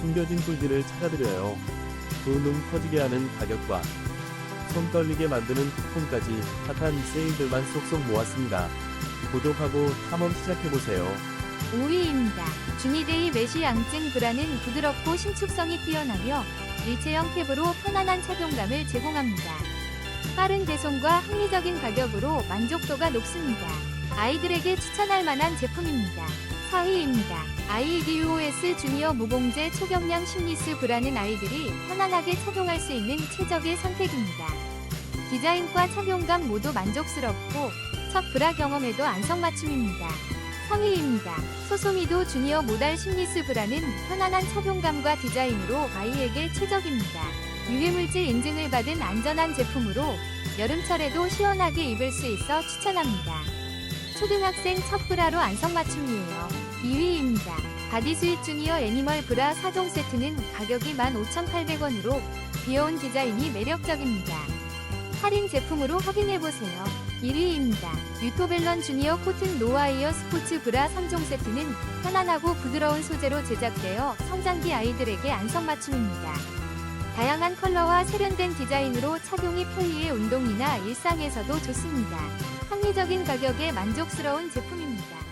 숨겨진 꿀들을 찾아드려요. 두눈 커지게 하는 가격과 손 떨리게 만드는 쿠폰까지 핫한 세일들만 쏙쏙 모았습니다. 구독하고 탐험 시작해보세요. 5위입니다. 주니데이 메쉬 양증 브라는 부드럽고 신축성이 뛰어나며 일체형 캡으로 편안한 착용감을 제공합니다. 빠른 배송과 합리적인 가격으로 만족도가 높습니다. 아이들에게 추천할 만한 제품입니다. 4위입니다. IDUOS 주니어 무봉제 초경량 심리스 브라는 아이들이 편안하게 착용할 수 있는 최적의 선택입니다. 디자인과 착용감 모두 만족스럽고 첫 브라 경험에도 안성맞춤입니다. 3위입니다. 소소미도 주니어 모달 심리스 브라는 편안한 착용감과 디자인으로 아이에게 최적입니다. 유해물질 인증을 받은 안전한 제품으로 여름철에도 시원하게 입을 수 있어 추천합니다. 초등학생 첫 브라로 안성맞춤이에요. 2위입니다. 바디스윗 주니어 애니멀 브라 4종 세트는 가격이 15,800원으로 귀여운 디자인이 매력적입니다. 할인 제품으로 확인해보세요. 1위입니다. 유토벨런 주니어 코튼 노아이어 스포츠 브라 3종 세트는 편안하고 부드러운 소재로 제작되어 성장기 아이들에게 안성맞춤입니다. 다양한 컬러와 세련된 디자인으로 착용이 편리해 운동이나 일상에서도 좋습니다. 합리적인 가격에 만족스러운 제품입니다.